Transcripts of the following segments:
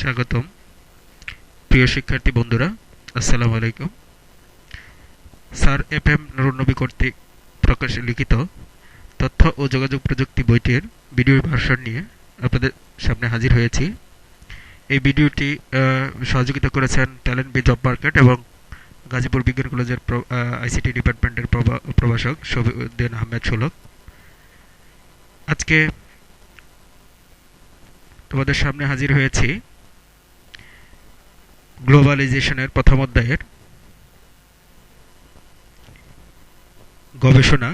স্বাগতম। প্রিয় শিক্ষার্থী বন্ধুরা, আসসালামু আলাইকুম। স্যার এফ এম নুরনবী কর্তৃক প্রকাশে লিখিত তথ্য ও যোগাযোগ প্রযুক্তি বইটির ভিডিও ভার্সন নিয়ে আপনাদের সামনে হাজির হয়েছি। এই ভিডিওটি সহযোগিতা করেছেন ট্যালেন্ট বি জব মার্কেট এবং গাজীপুর বিজ্ঞান কলেজের আইসিটি ডিপার্টমেন্টের প্রভাষক শফিউদ্দিন আহমেদ সুলক। আজকে তোমাদের সামনে হাজির হয়েছি গ্লোবালাইজেশনের প্রথম অধ্যায়ের গবেষণা,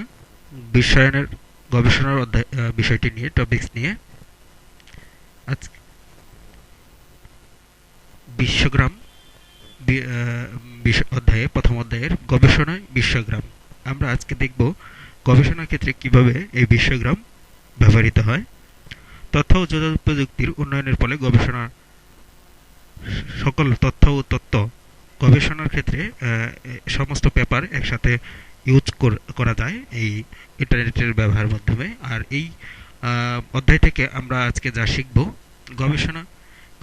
বিশ্বায়নের, গবেষণার অধ্যায় বিষয়টি নিয়ে টপিকস নিয়ে। আজ বিশ্বগ্রাম অধ্যায়ে, প্রথম অধ্যায়ের গবেষণায় বিশ্বগ্রাম। আমরা আজকে দেখব গবেষণার ক্ষেত্রে কীভাবে এই বিশ্বগ্রাম ব্যবহৃত হয়। তথ্য ও যোগাযোগ প্রযুক্তির উন্নয়নের ফলে গবেষণা সকল তথ্য ও তত্ত্ব গবেষণার ক্ষেত্রে সমস্ত পেপার একসাথে ইউজ করা যায় এই ইন্টারনেটের ব্যবহারের মাধ্যমে। আর এই অধ্যায় থেকে আমরা আজকে যা শিখব, গবেষণা,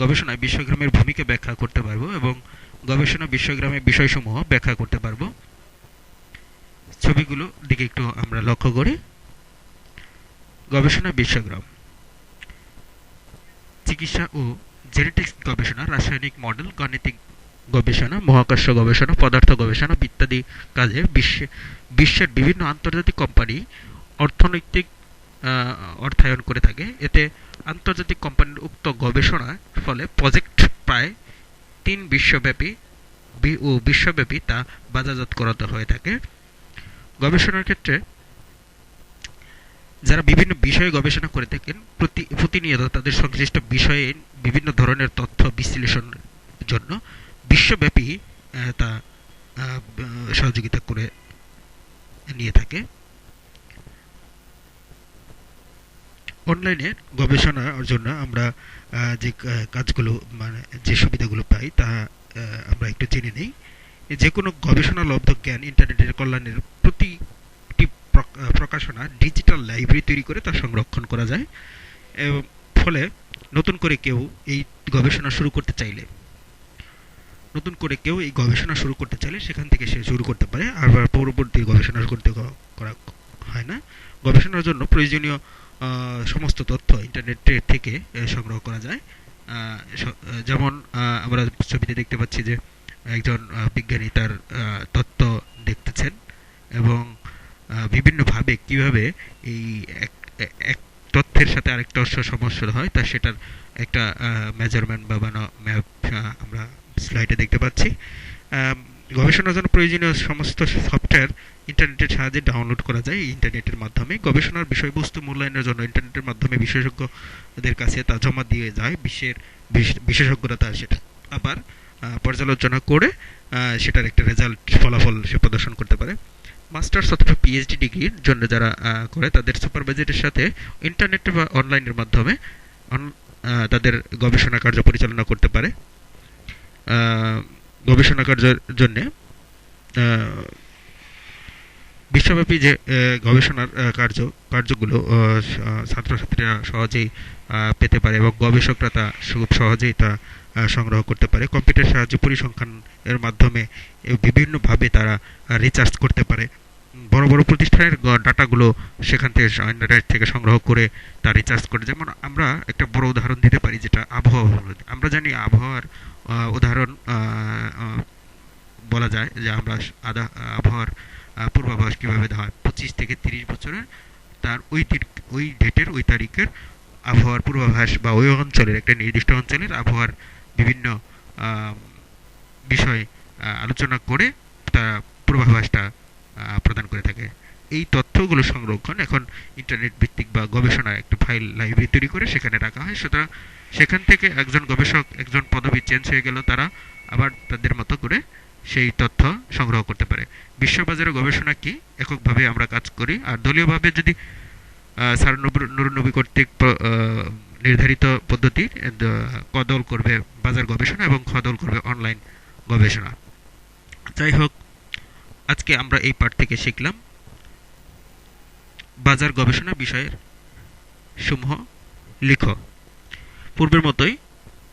গবেষণায় বিশ্বগ্রামের ভূমিকা ব্যাখ্যা করতে পারব এবং গবেষণা বিশ্বগ্রামের বিষয়সমূহ ব্যাখ্যা করতে পারব। ছবিগুলো দিকে একটু আমরা লক্ষ্য করি। গবেষণা বিশ্বগ্রাম। চিকিৎসা ও জেনেটিক্স গবেষণা, রাসায়নিক মডেল, গাণিতিক গবেষণা মহাকাশ গবেষণা, পদার্থ গবেষণা ইত্যাদি কাজে বিশ্বে, বিশ্বের বিভিন্ন আন্তর্জাতিক কোম্পানি অর্থনৈতিক অর্থায়ন করে থাকে। এতে আন্তর্জাতিক কোম্পানির উক্ত গবেষণার ফলে প্রজেক্ট প্রায় তিন বিশ্বব্যাপী ও বিশ্বব্যাপী তা বাজারজাত করাতে হয়ে থাকে। গবেষণার ক্ষেত্রে যারা বিভিন্ন বিষয়ে গবেষণা করে থাকেন, প্রতি, প্রতিনিয়ত তাদের সংশ্লিষ্ট বিষয়ে বিভিন্ন ধরনের তথ্য বিশ্লেষণ জন্য বিশ্বব্যাপী তা সহযোগিতা করে নিয়ে থাকে। অনলাইনে গবেষণার জন্য আমরা যে কাজগুলো মানে যে সুবিধাগুলো পাই তা আমরা একটু জেনে নিই। যে কোনো গবেষণালব্ধ জ্ঞান ইন্টারনেটের কল্যাণের প্রতিটি প্রকাশনা ডিজিটাল লাইব্রেরি তৈরি করে তা সংরক্ষণ করা যায়। ফলে নতুন করে কেউ এই গবেষণা শুরু করতে চাইলে, নতুন করে কেউ এই গবেষণা শুরু করতে চাইলে সেখান থেকে সে শুরু করতে পারে, আর পরবর্তী গবেষণা করতে করা হয় না। গবেষণার জন্য প্রয়োজনীয় সমস্ত তথ্য ইন্টারনেটের থেকে সংগ্রহ করা যায়। যেমন আমরা ছবিতে দেখতে পাচ্ছি যে একজন বিজ্ঞানী তার তত্ত্ব দেখতেছেন এবং বিভিন্নভাবে কীভাবে এই এক তথ্যের সাথে আরেকটা সমস্যা হয়, তা সেটার একটা মেজারমেন্ট বা ম্যাপ আমরা স্লাইডে দেখতে পাচ্ছি। গবেষণার জন্য প্রয়োজনীয় সমস্ত সফটওয়্যার ইন্টারনেটের সাহায্যে ডাউনলোড করা যায় ইন্টারনেটের মাধ্যমে। গবেষণার বিষয়বস্তু মূল্যায়নের জন্য ইন্টারনেটের মাধ্যমে বিশেষজ্ঞদের কাছে তা জমা দিয়ে যায়, বিশ্বের বিশেষজ্ঞরা তার সেটা আবার পর্যালোচনা করে সেটার একটা রেজাল্ট ফলাফল সে প্রদর্শন করতে পারে। মাস্টার্স অথবা পিএইচডি ডিগ্রির জন্য যারা করে, তাদের সুপারভাইজারের সাথে ইন্টারনেট বা অনলাইনের মাধ্যমে তাদের গবেষণা কার্য পরিচালনা করতে পারে। গবেষণা কার্যের জন্যে বিশ্বব্যাপী যে গবেষণার কার্য, কার্যগুলো ছাত্রছাত্রীরা সহজেই পেতে পারে এবং গবেষকরা তা খুব সহজেই তা সংগ্রহ করতে পারে। কম্পিউটার সাহায্যে পরিসংখ্যানের মাধ্যমে বিভিন্নভাবে তারা রিচার্জ করতে পারে। বড় বড় প্রতিষ্ঠানের ডাটাগুলো সেখান থেকে ইন্টারনেট থেকে সংগ্রহ করে তা রিচার্জ করে। যেমন আমরা একটা বড় উদাহরণ দিতে পারি যেটা আবহাওয়া আমরা জানি আবহাওয়ার উদাহরণ বলা যায় যে আমরা আদা, আবহাওয়ার পূর্বাভাস কীভাবে হয়। পঁচিশ থেকে তিরিশ বছরের তার ওই ওই ডেটের, ওই তারিখের আবহাওয়ার পূর্বাভাস বা ওই অঞ্চলের একটা নির্দিষ্ট অঞ্চলের আবহাওয়ার বিভিন্ন বিষয় আলোচনা করে তা পূর্বাভাসটা প্রদান করে থাকে। এই তথ্যগুলো সংরক্ষণ এখন ইন্টারনেট ভিত্তিক বা গবেষণার একটা ফাইল লাইব্রেরি তৈরি করে সেখানে রাখা হয়। সুতরাং সেখান থেকে একজন গবেষক, একজন পদবি চেঞ্জ হয়ে গেল, তারা আবার তাদের মতো করে সেই তথ্য সংগ্রহ করতে পারে। বিশ্ববাজারে গবেষণা কি? এককভাবে আমরা কাজ করি। আর দলীয়ভাবে যদি স্যার নুরনবী কর্তৃক নির্ধারিত পদ্ধতির কদল করবে বাজার গবেষণা এবং খদল করবে অনলাইন গবেষণা। যাই হোক আজকে আমরা এই পাঠ থেকে শিখলাম বাজার গবেষণা বিষয়ের সমূহ লিখ। পূর্বের মতোই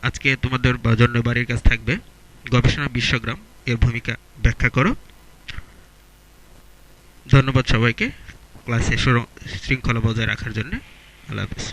আজকে তোমাদের জন্য বাড়ির কাজ থাকবে গবেষণা বিশ্বগ্রাম এর ভূমিকা ব্যাখ্যা করো। ধন্যবাদ সবাইকে ক্লাসে শৃঙ্খলা বজায় রাখার জন্য। আল্লাহ হাফিজ।